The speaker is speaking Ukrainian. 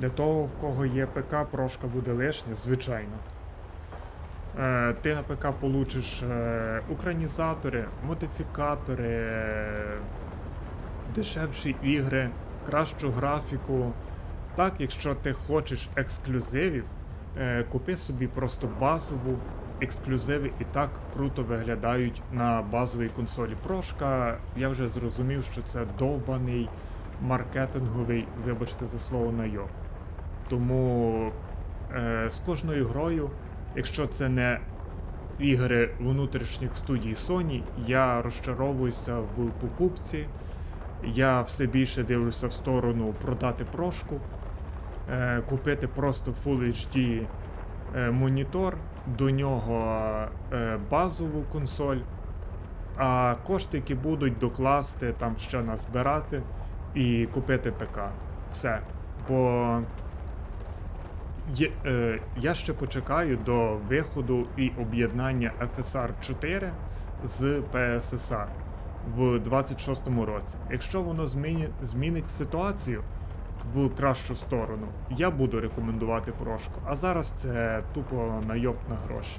Для того, в кого є ПК, прошка буде лишня, звичайно. Е, ти на ПК получиш е, українізатори, модифікатори, дешевші ігри, кращу графіку. Так, якщо ти хочеш ексклюзивів, е, купи собі просто базову. Ексклюзиви і так круто виглядають на базовій консолі. Прошка, я вже зрозумів, що це довбаний маркетинговий, вибачте за слово найоб. Тому е, з кожною грою, якщо це не ігри внутрішніх студій Sony, я розчаровуюся в покупці. Я все більше дивлюся в сторону продати прошку, е, купити просто Full HD е, монітор, до нього е, базову консоль, а кошти, які будуть докласти, там ще назбирати і купити ПК. Все. Бо є, е, я ще почекаю до виходу і об'єднання FSR 4 з PSSR в 26-му році. Якщо воно зміні, змінить ситуацію в кращу сторону, я буду рекомендувати прошку. А зараз це тупо найоб на гроші.